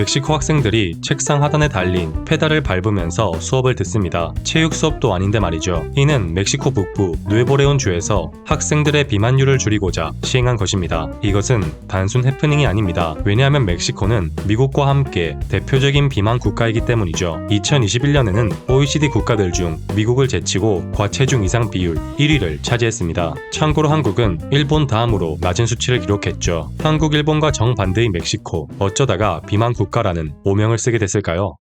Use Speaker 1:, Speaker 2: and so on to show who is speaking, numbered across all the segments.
Speaker 1: 멕시코 학생들이 책상 하단에 달린 페달을 밟으면서 수업을 듣습니다. 체육 수업도 아닌데 말이죠. 이는 멕시코 북부 누에보레온 주에서 학생들의 비만율을 줄이고자 시행한 것입니다. 이것은 단순 해프닝이 아닙니다. 왜냐하면 멕시코는 미국과 함께 대표적인 비만 국가이기 때문이죠. 2021년에는 OECD 국가들 중 미국을 제치고 과체중 이상 비율 1위를 차지했습니다. 참고로 한국은 일본 다음으로 낮은 수치를 기록했죠. 한국, 일본과 정반대의 멕시코. 어쩌다가 비만 국가 라는 오명을 쓰게 됐을까요?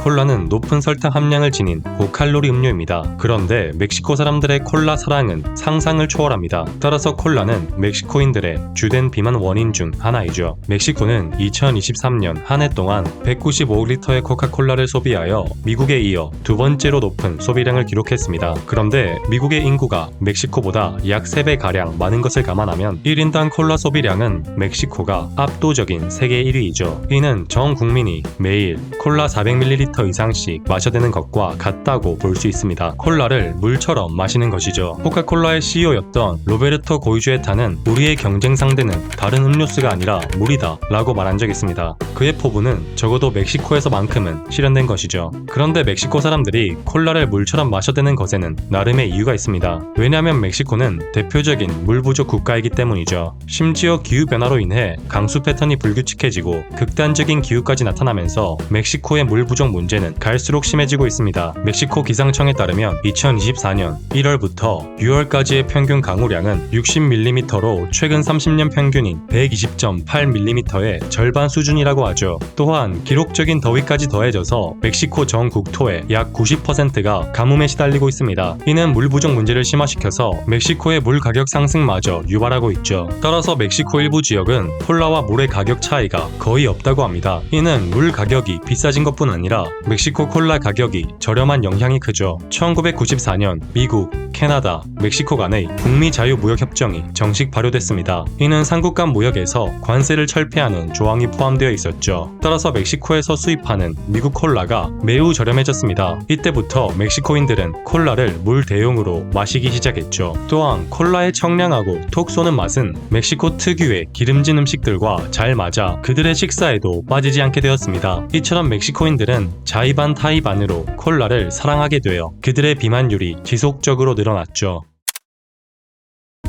Speaker 1: 콜라는 높은 설탕 함량을 지닌 고칼로리 음료입니다. 그런데 멕시코 사람들의 콜라 사랑은 상상을 초월합니다. 따라서 콜라는 멕시코인들의 주된 비만 원인 중 하나이죠. 멕시코는 2023년 한 해 동안 195리터의 코카콜라를 소비하여 미국에 이어 두 번째로 높은 소비량을 기록했습니다. 그런데 미국의 인구가 멕시코보다 약 3배 가량 많은 것을 감안하면 1인당 콜라 소비량은 멕시코가 압도적인 세계 1위이죠. 이는 전 국민이 매일 콜라 400ml 이상씩 마셔대는 것과 같다고 볼 수 있습니다. 콜라를 물처럼 마시는 것이죠. 코카콜라의 CEO였던 로베르토 고이주에타는 우리의 경쟁 상대는 다른 음료수가 아니라 물이다 라고 말한 적이 있습니다. 그의 포부는 적어도 멕시코에서만큼은 실현된 것이죠. 그런데 멕시코 사람들이 콜라를 물처럼 마셔대는 것에는 나름의 이유가 있습니다. 왜냐하면 멕시코는 대표적인 물 부족 국가이기 때문이죠. 심지어 기후 변화로 인해 강수 패턴이 불규칙해지고 극단적인 기후까지 나타나면서 멕시코의 물 부족 문제는 갈수록 심해지고 있습니다. 멕시코 기상청에 따르면 2024년 1월부터 6월까지의 평균 강우량은 60mm로 최근 30년 평균인 120.8mm의 절반 수준이라고 하죠. 또한 기록적인 더위까지 더해져서 멕시코 전 국토의 약 90%가 가뭄에 시달리고 있습니다. 이는 물 부족 문제를 심화시켜서 멕시코의 물 가격 상승마저 유발하고 있죠. 따라서 멕시코 일부 지역은 콜라와 물의 가격 차이가 거의 없다고 합니다. 이는 물 가격이 비싸진 것뿐 아니라 멕시코 콜라 가격이 저렴한 영향이 크죠. 1994년 미국, 캐나다, 멕시코 간의 북미 자유무역협정이 정식 발효됐습니다. 이는 삼국 간 무역에서 관세를 철폐하는 조항이 포함되어 있었죠. 따라서 멕시코에서 수입하는 미국 콜라가 매우 저렴해졌습니다. 이때부터 멕시코인들은 콜라를 물 대용으로 마시기 시작했죠. 또한 콜라의 청량하고 톡 쏘는 맛은 멕시코 특유의 기름진 음식들과 잘 맞아 그들의 식사에도 빠지지 않게 되었습니다. 이처럼 멕시코인들은 자이반 타이반으로 콜라를 사랑하게 되어 그들의 비만율이 지속적으로 늘어 났죠.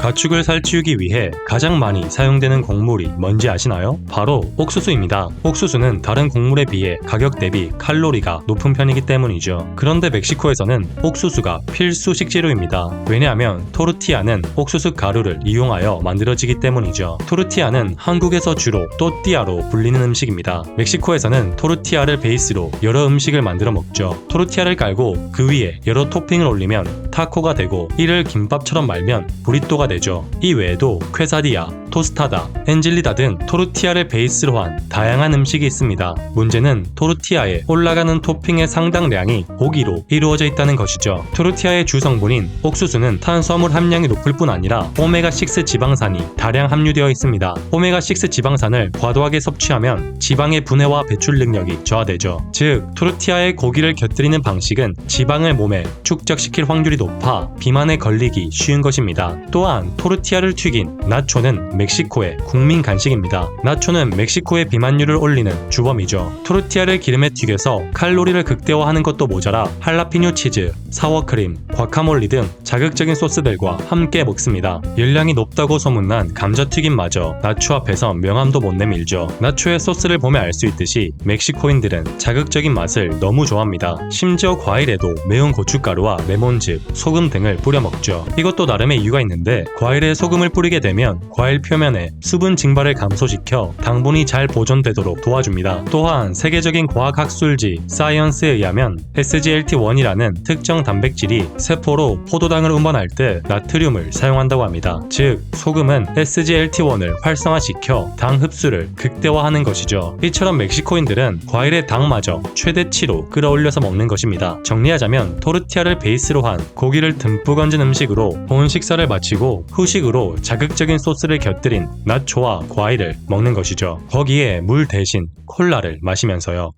Speaker 1: 가축을 살찌우기 위해 가장 많이 사용되는 곡물이 뭔지 아시나요? 바로 옥수수입니다. 옥수수는 다른 곡물에 비해 가격 대비 칼로리가 높은 편이기 때문이죠. 그런데 멕시코에서는 옥수수가 필수 식재료입니다. 왜냐하면 토르티아는 옥수수 가루를 이용하여 만들어지기 때문이죠. 토르티아는 한국에서 주로 또띠아로 불리는 음식입니다. 멕시코에서는 토르티아를 베이스로 여러 음식을 만들어 먹죠. 토르티아를 깔고 그 위에 여러 토핑을 올리면 타코가 되고 이를 김밥처럼 말면 브리또가 되죠. 이 외에도 퀘사디아, 토스타다, 엔질리다 등 토르티아를 베이스로 한 다양한 음식이 있습니다. 문제는 토르티아에 올라가는 토핑의 상당량이 고기로 이루어져 있다는 것이죠. 토르티아의 주 성분인 옥수수는 탄수화물 함량이 높을 뿐 아니라 오메가6 지방산이 다량 함유되어 있습니다. 오메가6 지방산을 과도하게 섭취하면 지방의 분해와 배출 능력이 저하되죠. 즉, 토르티아에 고기를 곁들이는 방식은 지방을 몸에 축적시킬 확률이 높아 비만에 걸리기 쉬운 것입니다. 또한 토르티아를 튀긴 나초는 멕시코의 국민 간식입니다. 나초는 멕시코의 비만율을 올리는 주범이죠. 토르티아를 기름에 튀겨서 칼로리를 극대화하는 것도 모자라 할라피뇨 치즈, 사워크림, 과카몰리 등 자극적인 소스들과 함께 먹습니다. 열량이 높다고 소문난 감자튀김마저 나초 앞에서 명함도 못 내밀죠. 나초의 소스를 보면 알 수 있듯이 멕시코인들은 자극적인 맛을 너무 좋아합니다. 심지어 과일에도 매운 고춧가루와 레몬즙, 소금 등을 뿌려 먹죠. 이것도 나름의 이유가 있는데 과일에 소금을 뿌리게 되면 과일 표면에 수분 증발을 감소시켜 당분이 잘 보존되도록 도와줍니다. 또한 세계적인 과학학술지 사이언스에 의하면 SGLT1이라는 특정 단백질이 세포로 포도당을 운반할 때 나트륨을 사용한다고 합니다. 즉, 소금은 SGLT1을 활성화시켜 당 흡수를 극대화하는 것이죠. 이처럼 멕시코인들은 과일의 당마저 최대치로 끌어올려서 먹는 것입니다. 정리하자면 토르티아를 베이스로 한 고기를 듬뿍 얹은 음식으로 본 식사를 마치고 후식으로 자극적인 소스를 곁들인 나초와 과일을 먹는 것이죠. 거기에 물 대신 콜라를 마시면서요.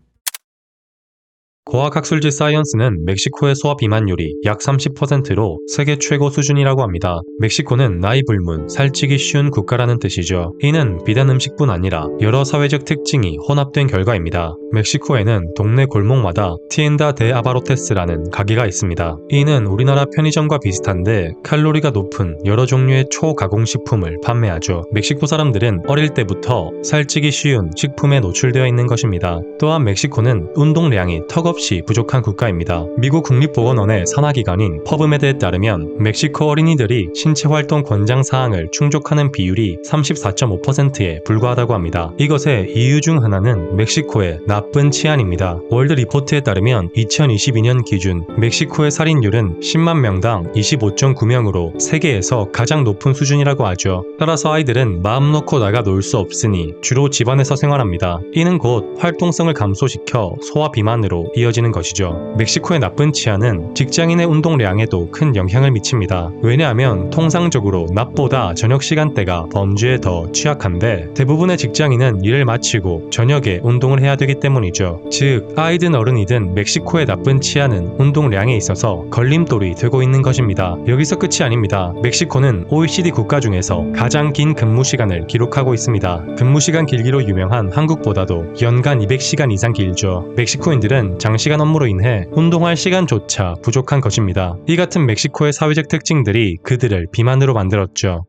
Speaker 1: 고학학술지 사이언스는 멕시코의 소아 비만 율이 약 30%로 세계 최고 수준이라고 합니다. 멕시코는 나이 불문, 살찌기 쉬운 국가라는 뜻이죠. 이는 비단 음식뿐 아니라 여러 사회적 특징이 혼합된 결과입니다. 멕시코에는 동네 골목마다 티엔다 데 아바로테스라는 가게가 있습니다. 이는 우리나라 편의점과 비슷한데 칼로리가 높은 여러 종류의 초가공식품을 판매하죠. 멕시코 사람들은 어릴 때부터 살찌기 쉬운 식품에 노출되어 있는 것입니다. 또한 멕시코는 운동량이 턱없이 부족한 국가입니다. 미국 국립보건원의 산하기관인 퍼브메드에 따르면 멕시코 어린이들이 신체 활동 권장 사항을 충족하는 비율이 34.5%에 불과하다고 합니다. 이것의 이유 중 하나는 멕시코의 나쁜 치안입니다. 월드 리포트에 따르면 2022년 기준 멕시코의 살인율은 10만 명당 25.9명으로 세계에서 가장 높은 수준이라고 하죠. 따라서 아이들은 마음 놓고 나가 놀 수 없으니 주로 집안에서 생활합니다. 이는 곧 활동성을 감소시켜 소화 비만으로 이어 지는 것이죠. 멕시코의 나쁜 치안은 직장인의 운동량에도 큰 영향을 미칩니다. 왜냐하면 통상적으로 낮보다 저녁 시간대가 범죄에 더 취약한데 대부분의 직장인은 일을 마치고 저녁에 운동을 해야 되기 때문이죠. 즉 아이든 어른이든 멕시코의 나쁜 치안은 운동량에 있어서 걸림돌이 되고 있는 것입니다. 여기서 끝이 아닙니다. 멕시코는 OECD 국가 중에서 가장 긴 근무 시간을 기록하고 있습니다. 근무 시간 길기로 유명한 한국보다도 연간 200시간 이상 길죠. 멕시코인들은 장 시간 업무로 인해 운동할 시간조차 부족한 것입니다. 이 같은 멕시코의 사회적 특징들이 그들을 비만으로 만들었죠.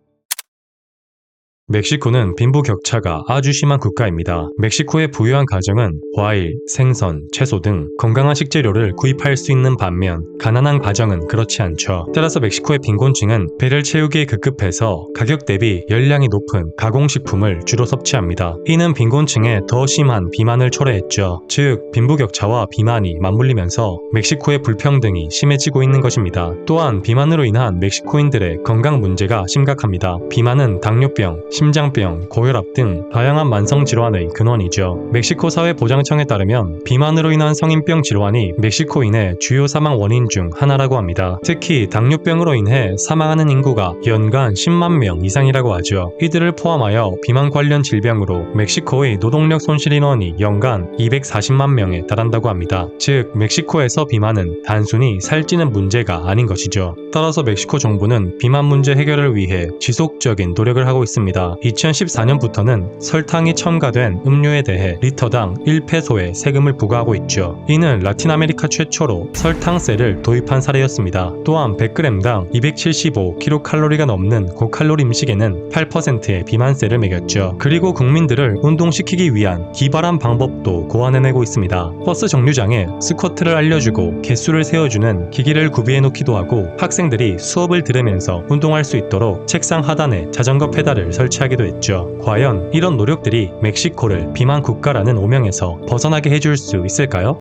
Speaker 1: 멕시코는 빈부 격차가 아주 심한 국가입니다. 멕시코의 부유한 가정은 과일, 생선, 채소 등 건강한 식재료를 구입할 수 있는 반면 가난한 가정은 그렇지 않죠. 따라서 멕시코의 빈곤층은 배를 채우기에 급급해서 가격 대비 열량이 높은 가공식품을 주로 섭취합니다. 이는 빈곤층에 더 심한 비만을 초래했죠. 즉, 빈부 격차와 비만이 맞물리면서 멕시코의 불평등이 심해지고 있는 것입니다. 또한 비만으로 인한 멕시코인들의 건강 문제가 심각합니다. 비만은 당뇨병, 심장병, 고혈압 등 다양한 만성 질환의 근원이죠. 멕시코 사회보장청에 따르면 비만으로 인한 성인병 질환이 멕시코인의 주요 사망 원인 중 하나라고 합니다. 특히 당뇨병으로 인해 사망하는 인구가 연간 10만 명 이상이라고 하죠. 이들을 포함하여 비만 관련 질병으로 멕시코의 노동력 손실 인원이 연간 240만 명에 달한다고 합니다. 즉, 멕시코에서 비만은 단순히 살찌는 문제가 아닌 것이죠. 따라서 멕시코 정부는 비만 문제 해결을 위해 지속적인 노력을 하고 있습니다. 2014년부터는 설탕이 첨가된 음료에 대해 리터당 1페소의 세금을 부과하고 있죠. 이는 라틴 아메리카 최초로 설탕세를 도입한 사례였습니다. 또한 100g당 275kcal가 넘는 고칼로리 음식에는 8%의 비만세를 매겼죠. 그리고 국민들을 운동시키기 위한 기발한 방법도 고안해내고 있습니다. 버스 정류장에 스쿼트를 알려주고 개수를 세워주는 기기를 구비해 놓기도 하고 학생들이 수업을 들으면서 운동할 수 있도록 책상 하단에 자전거 페달을 설 치하기도 했죠. 과연 이런 노력들이 멕시코를 비만 국가라는 오명에서 벗어나게 해줄 수 있을까요?